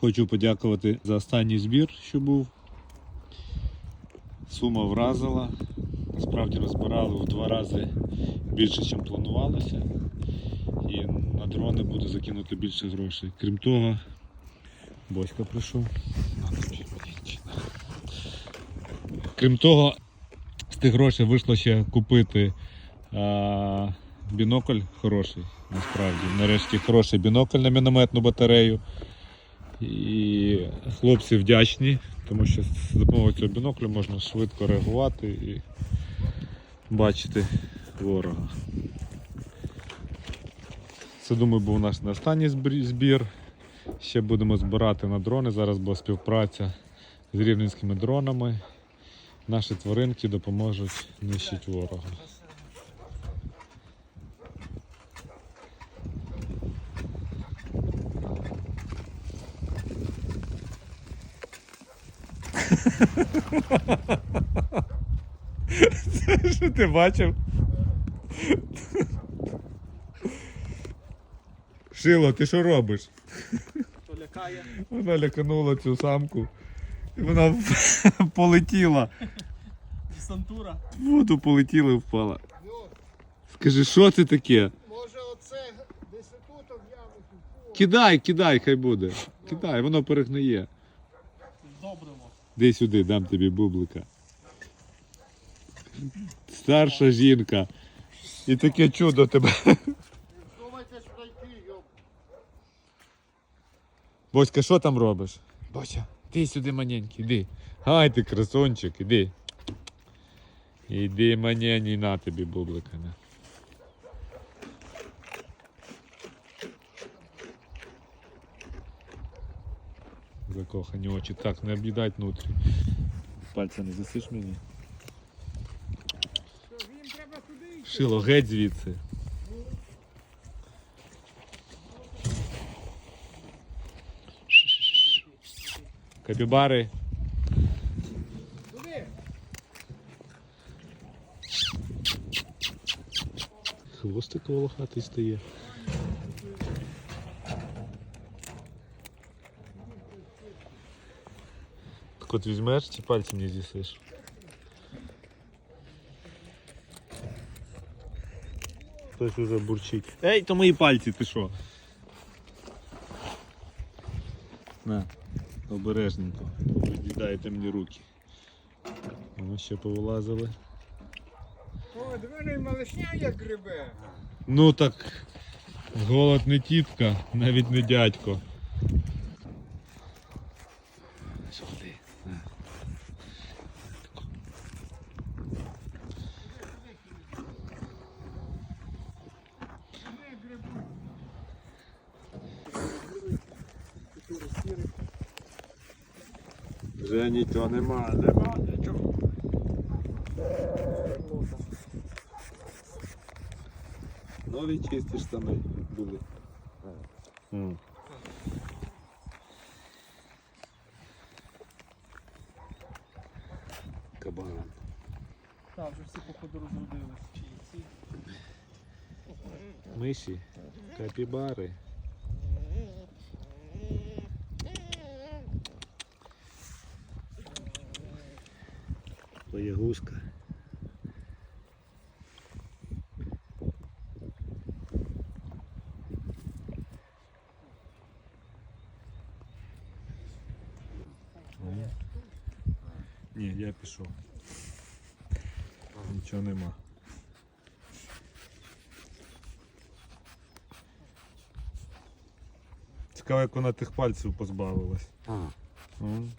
Хочу подякувати за останній збір, що був. Сума вразила. Насправді ми збирали в два рази більше, ніж планувалося. І на дрони буде закинуто більше грошей. Крім того, Боська прийшов. Крім того, з тих грошей вийшло ще купити а, бінокль хороший, насправді. Нарешті хороший бінокль на мінометну батарею. І хлопці вдячні, тому що з допомогою цього біноклю можна швидко реагувати і бачити ворога. Це, думаю, був наш не останній збір. Ще будемо збирати на дрони. Зараз була співпраця з рівненськими дронами. Наші тваринки допоможуть нищити ворога. Що ти бачив? Шило, ти що робиш? То лякає. Вона ляканула цю самку. І вона полетіла. Десантура. В воду полетіла і впала. Скажи, що це таке? Може оце десь тут об'явити? Кидай, кидай, хай буде. Кидай, воно перегниє. Де сюди, дам тобі бублика. Старша жінка. І таке чудо тебе. Боська, що там робиш? Бося, ти сюди маненький, іди. Ай ти красончик, іди. Іди манені, на тобі бублика. Закохані очі. Так, не об'їдать внутрі. Пальця не засиш мені. Шило, геть звідси. Капібари. Хвостик волохатий стає. От візьмеш чи пальцем не з'їсиш? Хтось уже бурчить. Ей, то мої пальці, ти що? На, обережненько. Віддайте мені руки. Вони ще повилазили. О, двері малишня як грибе. Ну так, голод не тітка, навіть не дядько. На. Вже нічого нема, нема нічого. Нові чисті штани були. М. Кабан. Так, вже всі походу розродились. Миші, капібари. Боягузка. Ні, я пішов. Нічого нема. Цікаво, як вона тих пальців позбавилась. М.